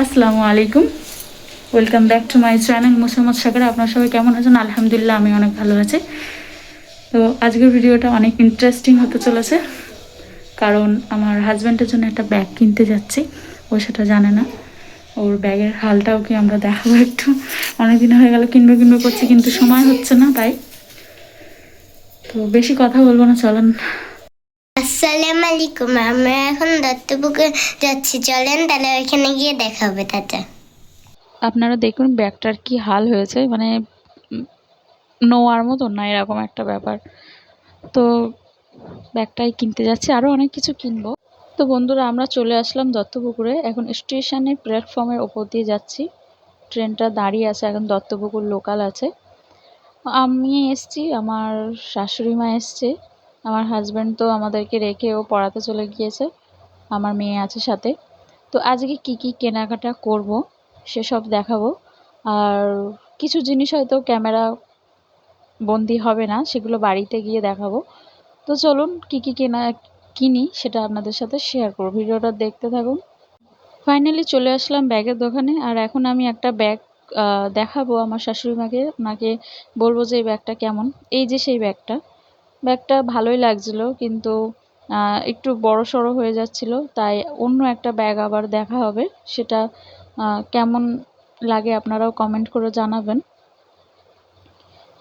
আসসালামু আলাইকুম। Welcome back to my channel Musammad Sagar. আপনার সবাই কেমন আছেন? আলহামদুলিল্লাহ, আমি অনেক ভালো আছি। তো আজকের ভিডিওটা অনেক ইন্টারেস্টিং হতে চলেছে, কারণ আমার হাজব্যান্ডের জন্য একটা ব্যাগ কিনতে যাচ্ছি, ও সেটা জানে না। ওর ব্যাগের হালটাও কি আমরা দেখাবো একটু? অনেক দিন হয়ে গেল, কিনবে কিনবে করছি, কিন্তু সময় হচ্ছে না, তাই। তো বেশি কথা বলব না, চলেন। আসসালামু আলাইকুম। আমরা এখন দত্তপুকুর যাচ্ছি। চলেন তাহলে ওইখানে গিয়ে দেখা হবে তাতে। আপনারা দেখুন, ব্যাগটার কি হাল হয়েছে। মানে নোয়ার মতো না, এরকম একটা ব্যাপার। তো ব্যাগটাই কিনতে যাচ্ছি। আরও অনেক কিছু কিনবো। তো বন্ধুরা, আমরা চলে আসলাম দত্তপুকুরে। এখন স্টেশনের প্ল্যাটফর্মের ওপর দিয়ে যাচ্ছি। ট্রেনটা দাঁড়িয়ে আছে। এখন দত্তপুকুর লোকাল আছে। আমি এসছি, আমার শাশুড়ি মা এসছে। আমার হাজব্যান্ড তো আমাদেরকে রেখে ও পড়াতে চলে গিয়েছে, আমার মেয়ে আছে সাথে। তো আজকে কি কি কেনাকাটা করব সেসব দেখাবো। আর কিছু জিনিস হয়তো ক্যামেরা বন্দি হবে না, সেগুলো বাড়িতে গিয়ে দেখাবো। তো চলুন কি কি কেনা, কিনি সেটা আপনাদের সাথে শেয়ার করব। ভিডিওটা দেখতে থাকুন। ফাইনালি চলে আসলাম ব্যাগের দোকানে, আর এখন আমি একটা ব্যাগ দেখাবো আমার শাশুড়ি মাকে। ওনাকে বলব যে এই ব্যাগটা কেমন। এই যে সেই ব্যাগটা। ব্যাগটা ভালোই লাগছিল, কিন্তু একটু বড় সড়ো হয়ে যাচ্ছিল, তাই অন্য একটা ব্যাগ আবার দেখা হবে, সেটা কেমন লাগে আপনারাও কমেন্ট করে জানাবেন।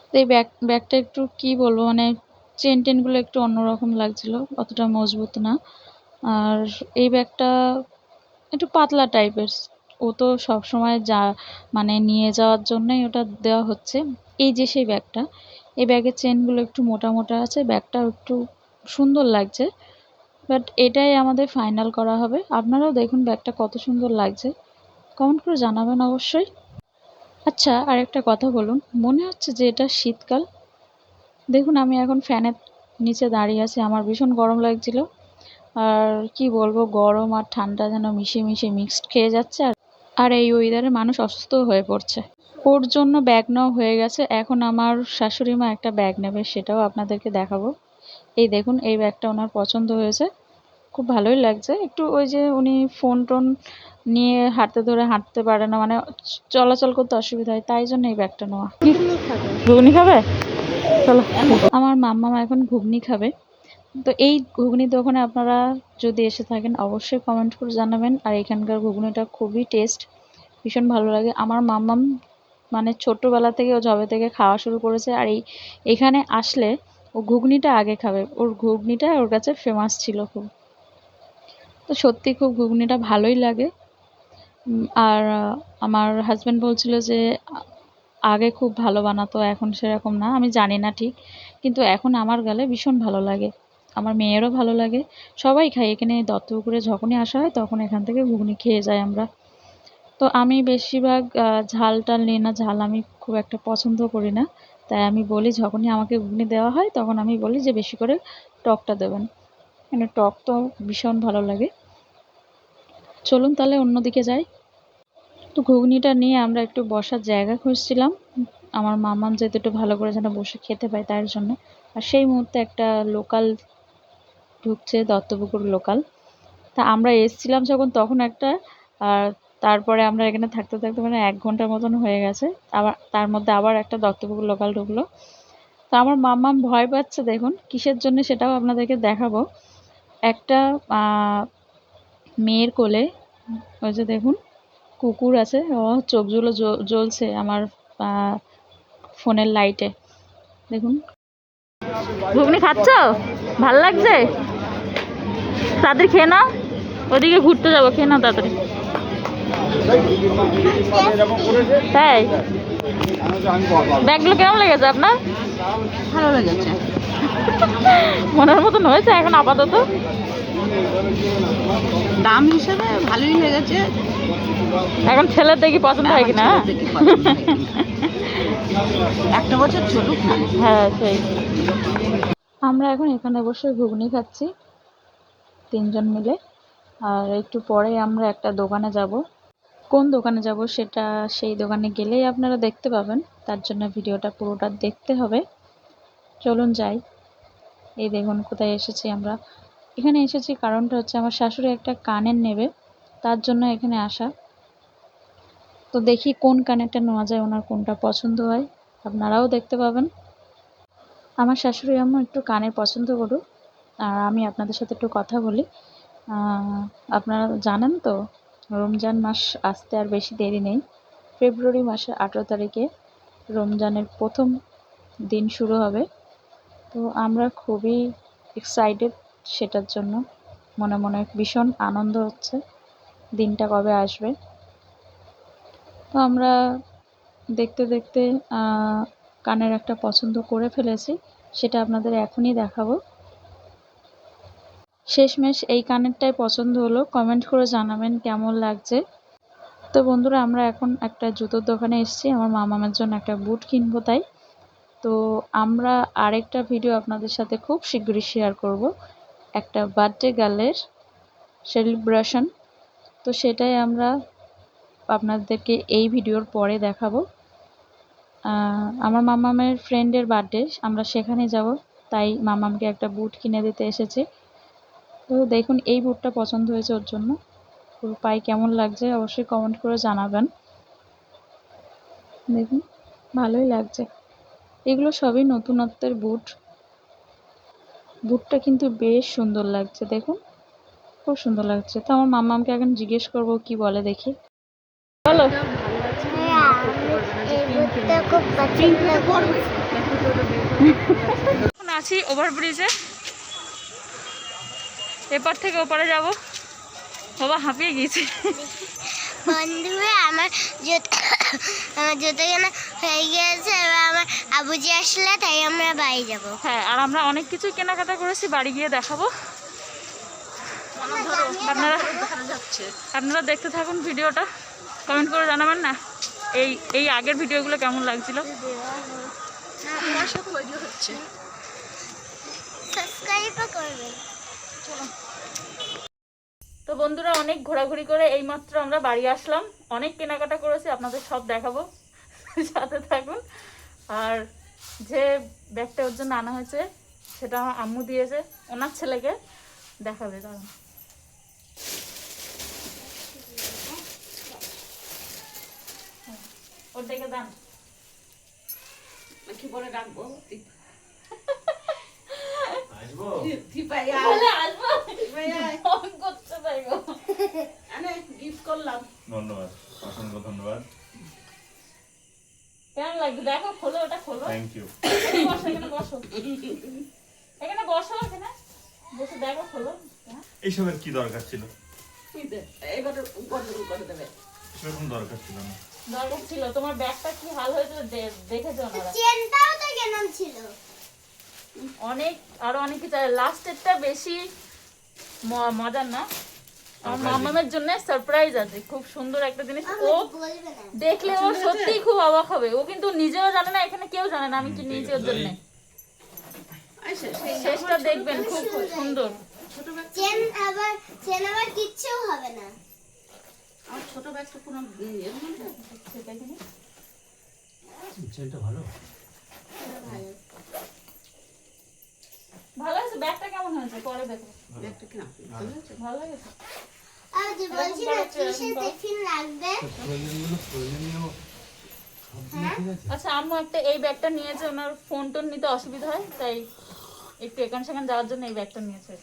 তো এই ব্যাগ, ব্যাগটা একটু কি বলব মানে চেন টেনগুলো একটু অন্যরকম লাগছিল, অতটা মজবুত না। আর এই ব্যাগটা একটু পাতলা টাইপের, ও তো সবসময় যা মানে নিয়ে যাওয়ার জন্যই ওটা দেওয়া হচ্ছে। এই যে সেই ব্যাগটা এই ব্যাগের চেনগুলো একটু মোটা মোটা আছে, ব্যাগটাও একটু সুন্দর লাগছে। বাট এটাই আমাদের ফাইনাল করা হবে। আপনারাও দেখুন ব্যাগটা কত সুন্দর লাগছে। কমেন্ট করে জানাবেন অবশ্যই। আচ্ছা আর একটা কথা বলুন। মনে হচ্ছে যে এটা শীতকাল। দেখুন, আমি এখন ফ্যানের নিচে দাঁড়িয়ে আছি। আমার ভীষণ গরম লাগছিল। আর কি বলব, গরম আর ঠান্ডা যেন মিশিয়ে মিশিয়ে মিক্সড খেয়ে যাচ্ছে। আর আর এই ওয়েদারে মানুষ অসুস্থ হয়ে পড়ছে। ওর জন্য ব্যাগ নেওয়া হয়ে গেছে। এখন আমার শাশুড়ি মা একটা ব্যাগ নেবে, সেটাও আপনাদেরকে দেখাবো। এই দেখুন, এই ব্যাগটা ওনার পছন্দ হয়েছে। খুব ভালোই লাগছে। একটু ওই যে উনি ফোন টোন নিয়ে হাঁটতে ধরে হাঁটতে পারে না মানে চলাচল করতে অসুবিধা হয়, তাই জন্য এই ব্যাগটা নেওয়া। ঘুগনি খাবে? চলো। আমার মাম্মা এখন ঘুগনি খাবে। তো এই ঘুগনি দোকানে আপনারা যদি এসে থাকেন, অবশ্যই কমেন্ট করে জানাবেন। আর এখানকার ঘুগনিটা খুবই টেস্ট ভীষণ ভালো লাগে। আমার মাম্মাম মানে ছোট্টবেলা থেকে ও জবে থেকে খাওয়া শুরু করেছে আর এই, এখানে আসলে ও ঘুগনিটা আগে খাবে। ওর ঘুগনিটা ওর কাছে ফেমাস ছিল খুব। তো সত্যি খুব ঘুগনিটা ভালোই লাগে। আর আমার হাজব্যান্ড বলছিল যে, আগে খুব ভালো বানাতো, এখন সেরকম না, আমি জানি না ঠিক। কিন্তু এখন আমার গালে ভীষণ ভালো লাগে। আমার মেয়েরও ভালো লাগে। সবাই খাই এখানে দত্তপুকুরে যখনই আসা হয়, তখন এখান থেকে ঘুগনি খেয়ে যাই আমরা। তো আমি বেশিরভাগ ঝাল টাল নিই না, ঝাল আমি খুব একটা পছন্দ করি না। তাই আমি বলি, যখনই আমাকে ঘুগনি দেওয়া হয়, তখন আমি বলি যে বেশি করে টকটা দেবেন। মানে টক তো ভীষণ ভালো লাগে। চলুন তাহলে অন্যদিকে যাই। তো ঘুগনিটা নিয়ে আমরা একটু বসার জায়গা খুঁজছিলাম। আমার মামাম যেহেতু একটু ভালো করে যেন বসে খেতে পায় তার জন্য। আর সেই মুহূর্তে একটা লোকাল ঢুকছে, দত্তপুকুর লোকাল। তা আমরা এসছিলাম যখন, তখন একটা, আর তারপরে আমরা এখানে থাকতে থাকতে মানে এক ঘণ্টার মতন হয়ে গেছে। আবার তার মধ্যে আবার একটা দত্তপুকুর লোকাল ঢুকলো। তো আমার মাম্মাম ভয় পাচ্ছে দেখুন, কিসের জন্য সেটাও আপনাদেরকে দেখাবো। একটা মেয়ের কোলে, ওই যে দেখুন, কুকুর আছে। ও চোখগুলো জ্ব- জ্বলছে আমার ফোনের লাইটে। দেখুন। ঘুগনি খাচ্ছ? ভালো লাগছে? তাড়াতাড়ি খেয়ে নাও। ওদিকে ঘুরতে যাব, খেয়ে নাও তাড়াতাড়ি। তাই ব্যাগগুলো কেমন লেগেছে আপনার? ভালো লেগেছে। মনের মতন হয়েছে এখন আপাতত? দাম হিসেবে ভালোই লেগেছে। এখন ছেলের দেখি পছন্দ হয় কিনা? হয়। একটা বছর না। হ্যাঁ সেই। আমরা এখন এখানে বসে ঘুগনি খাচ্ছি তিনজন মিলে। আর একটু পরে আমরা একটা দোকানে যাব। কোন দোকানে যাব সেটা সেই দোকানে গেলেই আপনারা দেখতে পাবেন। তার জন্য ভিডিওটা পুরোটা দেখতে হবে। চলুন যাই। এই দেখুন কোথায় এসেছি আমরা। এখানে এসেছি কারণটা হচ্ছে আমার শাশুড়ি একটা কানের নেবে, তার জন্য এখানে আসা। তো দেখি কোন কানেরটা নেওয়া যায়, ওনার কোনটা পছন্দ হয়, আপনারাও দেখতে পাবেন। আমার শাশুড়ি আম্মু একটু কানের পছন্দ করুক, আর আমি আপনাদের সাথে একটু কথা বলি। আপনারা জানেন তো, রমজান মাস আসতে আর বেশি দেরি নেই। ফেব্রুয়ারি মাসের আঠেরো তারিখে রমজানের প্রথম দিন শুরু হবে। তো আমরা খুবই এক্সাইটেড সেটার জন্য। মনে মনে ভীষণ আনন্দ হচ্ছে দিনটা কবে আসবে। তো আমরা দেখতে দেখতে কানের একটা পছন্দ করে ফেলেছি, সেটা আপনাদের এখনই দেখাবো। শেষমেশ এই কানেরটাই পছন্দ হলো। কমেন্ট করে জানাবেন কেমন লাগছে। তো বন্ধুরা, আমরা এখন একটা জুতোর দোকানে এসেছি। আমার মামামের জন্য একটা বুট কিনবো তাই। তো আমরা আরেকটা ভিডিও আপনাদের সাথে খুব শীঘ্রই শেয়ার করব। একটা বার্থডে গার্লের সেলিব্রেশন তো সেটাই আমরা আপনাদেরকে এই ভিডিওর পরে দেখাবো। আমার মামামের ফ্রেন্ডের বার্থডে আমরা সেখানে যাব। তাই মামামকে একটা বুট কিনে দিতে এসেছি। তো দেখুন এই বুটটা পছন্দ হয়েছে ওর জন্য। ওর পায়ে কেমন লাগছে অবশ্যই কমেন্ট করে জানাবেন। দেখুন ভালোই লাগছে। এগুলো সবই নতুনত্বের বুট। বুটটা কিন্তু বেশ সুন্দর লাগছে দেখুন। খুব সুন্দর লাগছে। তো আমার মামামকে এখন জিজ্ঞেস করব কি বলে দেখি। বলো। হ্যাঁ, এখন আছি ওভারব্রিজে এপার থেকে ওপারে যাব। বাবা হাঁপিয়ে গিয়েছে। বন্ধুরা আমার জুতো আমার জুতো কেনা হয়ে গিয়েছে এবার আমার আবুজি আসলে তাই আমরা বাড়ি যাব। হ্যাঁ আর আমরা অনেক কিছু কেনাকাটা করেছি বাড়ি গিয়ে দেখাবো। আপনারা আপনারা দেখতে থাকুন ভিডিওটা। কমেন্ট করে জানাবেন না? এই এই আগের ভিডিওগুলো কেমন লাগছিল? সাবস্ক্রাইবও করবেন। তো বন্ধুরা অনেক ঘোরাঘুরি করে এইমাত্র আমরা বাড়ি আসলাম। অনেক কেনাকাটা করেছি আপনাদের সব দেখাবো। সাথে থাকুন। আর যে ব্যাগটা ওর জন্য আনা হয়েছে সেটা আমার আম্মু দিয়েছে ওনার ছেলেকে দেখাবে দাঁড়ান ওর দেখে দান। কি বলে ডাকবো? আসব? আসব ধন্যবাদ অসংখ্য ধন্যবাদ। কেমন লাগছে? দেখো খোলো ওটা খোলো। থ্যাংক ইউ বসো এখানে বসো। এখানে বসো এখানে। বসে দেখো খোলো। এইসবের কি দরকার ছিল? এবার গন্ডগোল করে দেবে। সেরকম দরকার ছিল না। দরকার ছিল। তোমার ব্যাগটা কি হাল হয়েছিল? দেখেছ ওনারা? চেনটাও তো কেমন ছিল? অনেক আরও অনেক কিছু লাস্টেরটা বেশি মজার না? আমার মামামের জন্য সারপ্রাইজ আছে খুব সুন্দর একটা জিনিস। ও দেখলে ও সত্যিই খুব অবাক হবে। ও কিন্তু নিজেও জানে না এখানে কেউ জানে না। আমি কি নিয়েছি ওর জন্য শেষটা দেখবেন খুব খুব সুন্দর। ছোট চেন আবার চেন আবার কিচ্ছু হবে না। আমার ছোট ব্যাগটা মধ্যে? সেটা কিনে ভালো আছে ব্যাগটা কেমন হয়েছে? পরে দেখো। ব্যাগটা কিনা ভালো লেগেছে? আর বলছি না কিসের টিফিন লাগবে। আচ্ছা আম্মু একটা এই ব্যাগটা নিয়েছে ওনার ফোন টোন নিতে অসুবিধা হয় তাই একটু এখান সেখানে যাওয়ার জন্য এই ব্যাগটা নিয়েছে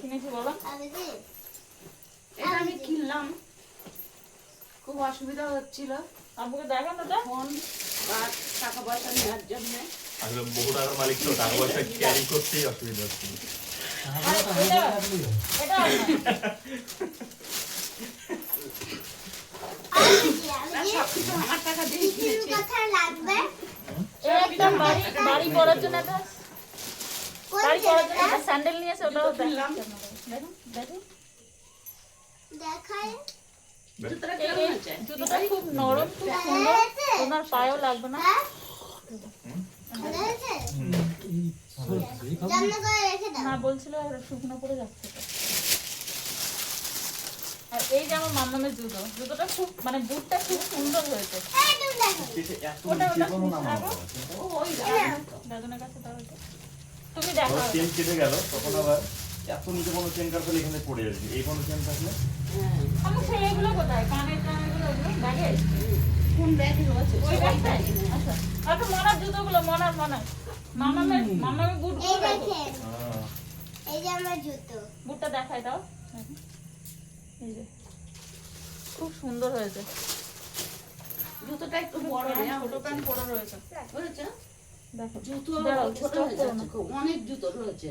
কিনেছি বলো। আবিজি এটা আমি কিনলাম। খুব অসুবিধা হচ্ছিল। আব্বুকে দেখান ওটা ফোন বা টাকা পয়সা নেওয়ার জন্য। আসলে বহু টাকার মালিক তো টাকা পয়সা ক্যারি করতেই অসুবিধা নয়। একটা বাড়ি বাড়ি পড়ার জন্য বাড়ি পড়ার জন্য স্যান্ডেল নিয়েছে ওটাও কিনলাম। দেখুন দেখুন দেখায় জুতোটা খুব নরম খুব সুন্দর। ওনার পায়েও লাগবে না? হ্যাঁ ভালো হয়েছে জন্য করে রেখে দাও না বলছিল শুকনো পড়ে যাচ্ছে আর এই যে আমার মামামের জুতো জুতোটা খুব মানে বুটটা খুব সুন্দর হয়েছে। তুমি দেখো ওটা ওটা তুমি দেখো। ও ওই দাদুনের কাছে দাও তুমি দেখো চেন কেটে গেল তখন আবার এত নিচে কোনো চেন কাটলে এখানে পড়ে যাবে। এই কোনো চেন থাকলে? আমি সেই এগুলো কোথায়? কানের ওগুলো ব্যাগে? কোন ব্যাগে রয়েছে? ওই ব্যাগটাই আচ্ছা আচ্ছা মনার জুতোগুলো মনার মনার। মামামের মামামের বুট দেখেন এই যে আমার জুতো। বুটটা দেখাই দাও। এই যে। খুব সুন্দর হয়েছে। জুতোটা একটু বড় রে ছোট প্যান্ট পরে রয়েছে। বুঝেছ দেখো জুতো ছোট। অনেক জুতো রয়েছে।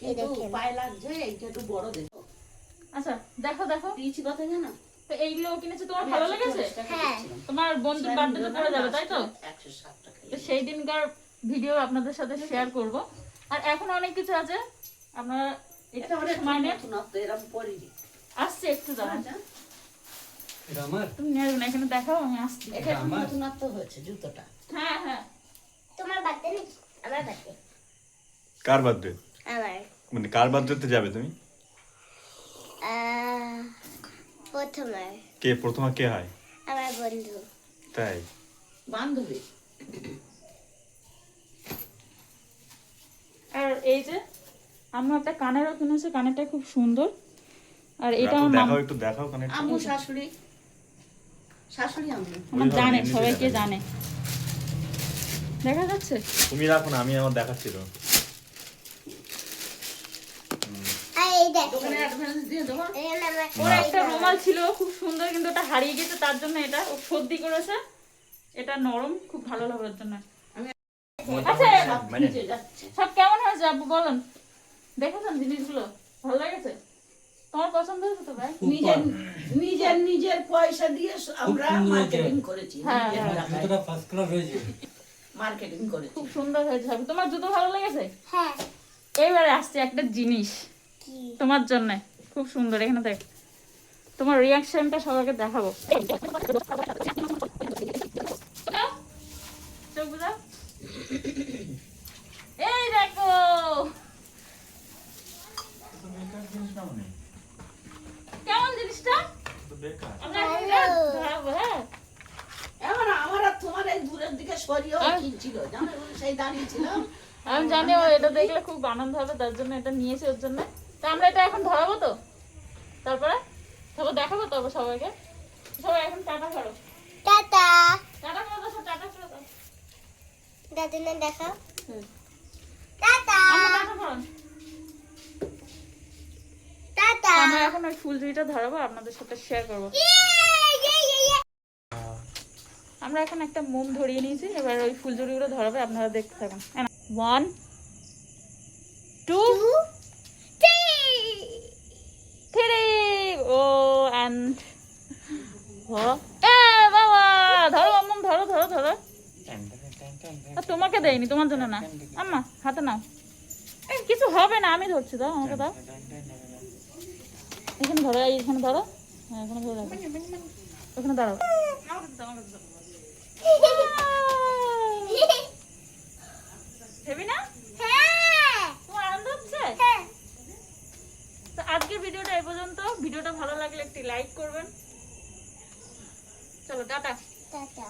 কিন্তু পায়ে লাগছে এইটা একটু বড় দেখো। আচ্ছা দেখো দেখো। দিয়েছি কথা জানো তো এইগুলো কিনেছো তোমার ভালো লেগেছে? হ্যাঁ। তোমার বন্ধুর বার্থডেতে পরে যাবে তাই তো? একশো ষাট টাকা তো সেই দিনকার ভিডিও আপনাদের সাথে শেয়ার করব। আর এখন অনেক কিছু আছে। আপনারা একটু সময় নেন। আসছে একটু দাঁড়ান। আচ্ছা, এটা আমার? তুমি নেবে না এখানে দেখাও আমি আসছি। এটা নতুনত্ব হয়েছে জুতোটা। হ্যাঁ হ্যাঁ। তোমার বার্থডে আমার বার্থডে। কার বার্থডে? আমার। মানে কার বার্থডেতে যাবে তুমি? আহ, প্রথমার কে? প্রথমে কে হয়? আমার বন্ধু। তাই? বান্ধবী। আর এই যে আমি একটা কানেরও কিনেছি কানেরটা খুব সুন্দর। আর এটা আমার দেখাও একটু দেখাও কানে আমু শাশুড়ি। শাশুড়ি আমার জানে সবাইকে দেখা জানে। দেখা যাচ্ছে? তুমি রাখো না আমি আমার দেখাচ্ছি তো আর এই দোকানে দেখেন অ্যাডভান্স দিয়ে দেবো এখানে আমার ওর একটা রুমাল ছিল খুব সুন্দর কিন্তু ওটা হারিয়ে গেছে তার জন্য এটা ও সর্দি করেছে। এটা নরম খুব ভালো লাগে ওর জন্য আচ্ছা মানে নিচে যাচ্ছে। সব কেমন হয়েছে আব্বু বলেন। দেখেছেন জিনিসগুলো? ভালো লেগেছে? তোমার পছন্দ হয়েছে তো ভাই? নিজের নিজের নিজের পয়সা দিয়ে আমরা মার্কেটিং করেছি হ্যাঁ, নিজের হ্যাঁ। টাকায় জুতোটা ফার্স্ট ক্লাস হয়েছে। মার্কেটিং করেছি। খুব সুন্দর হয়েছে তোমার জুতো ভালো লেগেছে? হ্যাঁ। এইবারে আসছে একটা জিনিস। তোমার জন্য। খুব সুন্দর এখানে দেখ। তোমার রিয়াকশনটা সবাইকে দেখাবো। চোখ বুঝাও। এই দেখো। কেমন জিনিসটা? হ্যাঁ। এবার আমার তোমার দূরের দিকে সরিয়েও আর- সেই দাঁড়িয়ে আমি জানি ও এটা দেখলে খুব আনন্দ হবে তার জন্য এটা নিয়েছে ওর জন্য। তো আমরা এটা এখন ধরাবো তো? তারপরে? তারপর দেখাবো তো সবাইকে? সবাই এখন টাটা করো টাটা। টাটা করে সব টাটা করে দেখাও। টাটা। আমরা টাটা আমরা এখন ওই ফুলঝুরিটা ধরাবো আপনাদের সাথে শেয়ার করব। ইয়ে, ইয়ে, ইয়ে। আমরা এখন একটা মোম ধরিয়ে নিয়েছি এবার ওই ফুলঝুরিগুলো ধরাবে আপনারা দেখতে থাকুন। One two Three. থ্রি ও অ্যান্ড এ বাবা ধরো মোম ধরো ধরো ধরো আর তোমাকে দেয়নি, তোমার জন্য না। আম্মা, হাতে নাও। কিছু হবে না, আমি ধরছি, দাও আমাকে দাও। এখানে ধরো এখানে ধরো। হ্যাঁ এখানে ধরো তো আজকের ভিডিওটা পর্যন্ত। ভিডিওটা ভালো লাগলে একটি লাইক করবেন। চলো, টাটা। টাটা।